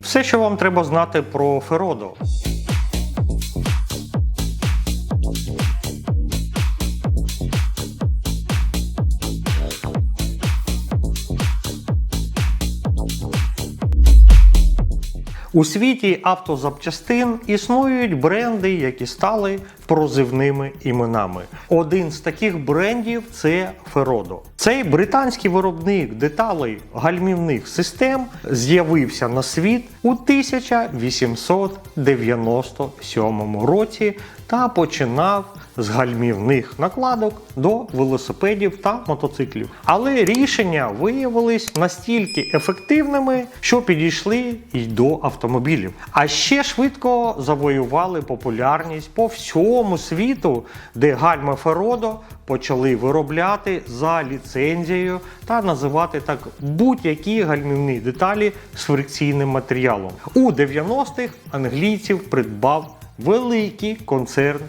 Все, що вам треба знати про Феродо. У світі автозапчастин існують бренди, які стали прозивними іменами. Один з таких брендів це Ferodo. Цей британський виробник деталей гальмівних систем з'явився на світ у 1897 році та починав з гальмівних накладок до велосипедів та мотоциклів. Але рішення виявились настільки ефективними, що підійшли й до автомобілів. А ще швидко завоювали популярність по всьому світу, де гальма Феродо почали виробляти за ліцензією та називати так будь-які гальмівні деталі з фрикційним матеріалом. У 90-х англійців придбав великий концерн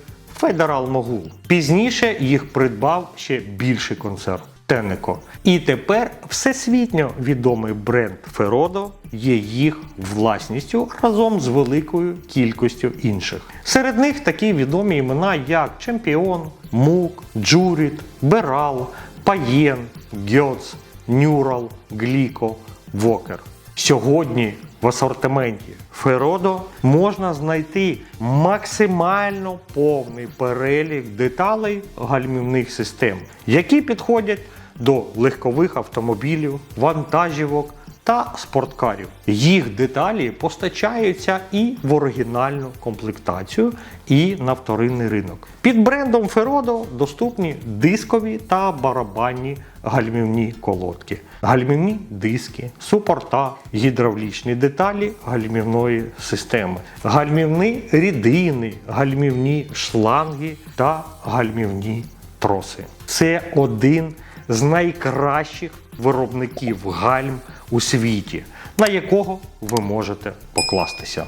Федерал Могул. Пізніше їх придбав ще більший концерн Тенеко. І тепер всесвітньо відомий бренд Феродо є їх власністю разом з великою кількістю інших. Серед них такі відомі імена, як Чемпіон, Мук, Джуріт, Берал, Паєн, Гьоц, Нюрал, Гліко, Вокер. Сьогодні в асортименті Феродо можна знайти максимально повний перелік деталей гальмівних систем, які підходять до легкових автомобілів, вантажівок та спорткарів. Їх деталі постачаються і в оригінальну комплектацію, і на вторинний ринок. Під брендом Ferodo доступні дискові та барабанні гальмівні колодки, гальмівні диски, супорта, гідравлічні деталі гальмівної системи, гальмівні рідини, гальмівні шланги та гальмівні троси. Це один з найкращих виробників гальм у світі, на якого ви можете покластися.